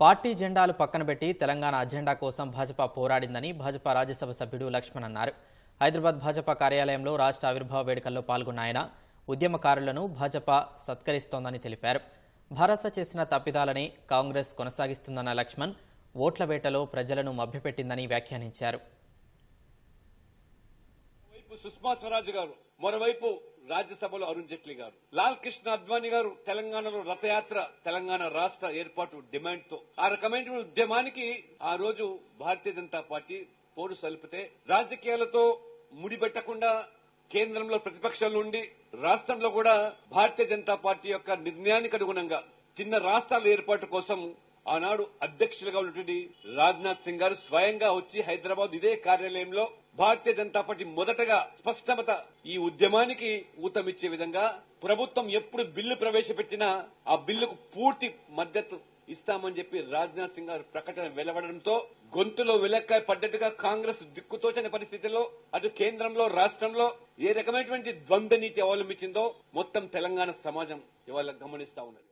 Party జెండాలు పక్కన పెట్టి తెలంగాణ అజెండా కోసం భాజపా పోరాడిందని భాజపా రాజ్యసభ సభ్యుడు లక్ష్మణ్ అన్నారు. హైదరాబాద్ భాజపా కార్యాలయంలో రాష్ట్ర ఆవిర్భావ వేడుకల్లో పాల్గొన్న ఆయన ఉద్యమకారులను భాజపా సత్కరిస్తోందని తెలిపారు. భరోసా చేసిన తప్పిదాలని కాంగ్రెస్ కొనసాగిస్తుందన్న లక్ష్మణ్ ఓట్ల వేటలో ప్రజలను మభ్యపెట్టిందని వ్యాఖ్యానించారు. మరోవైపు సుష్మా స్వరాజ్ గారు మరోవైపు రాజ్యసభలో అరుణ్ జైట్లీ గారు. లాల్ కృష్ణ అద్వానీ గారు తెలంగాణలో రథయాత్ర తెలంగాణ రాష్ట్ర ఏర్పాటు డిమాండ్తో ఆ రకమైన ఉద్యమానికి ఆ రోజు భారతీయ జనతా పార్టీ పోరు సలిపితే రాజకీయాలతో ముడిపెట్టకుండా కేంద్రంలో ప్రతిపక్షాలు ఉండి రాష్ట్రంలో కూడా భారతీయ జనతా పార్టీ యొక్క నిర్ణయానికి అనుగుణంగా చిన్న రాష్ట్రాల ఏర్పాటు కోసం ఆనాడు అధ్యక్షులుగా ఉన్నటువంటి రాజ్నాథ్ సింగ్ గారు స్వయంగా వచ్చి హైదరాబాద్ ఇదే కార్యాలయంలో భారతీయ జనతా పార్టీ మొదటగా స్పష్టమత ఈ ఉద్యమానికి ఊతమిచ్చే విధంగా ప్రభుత్వం ఎప్పుడు బిల్లు ప్రవేశపెట్టినా ఆ బిల్లుకు పూర్తి మద్దతు ఇస్తామని చెప్పి రాజ్నాథ్ సింగ్ గారు ప్రకటన వెలువడంతో గొంతులో వెలక్కాయ పడ్డట్టుగా కాంగ్రెస్ దిక్కుతోచని పరిస్థితుల్లో అటు కేంద్రంలో రాష్ట్రంలో ఏ రకమైనటువంటి ద్వంద్వ నీతి అవలంబించిందో మొత్తం తెలంగాణ సమాజం ఇవాళ గమనిస్తా ఉన్నది.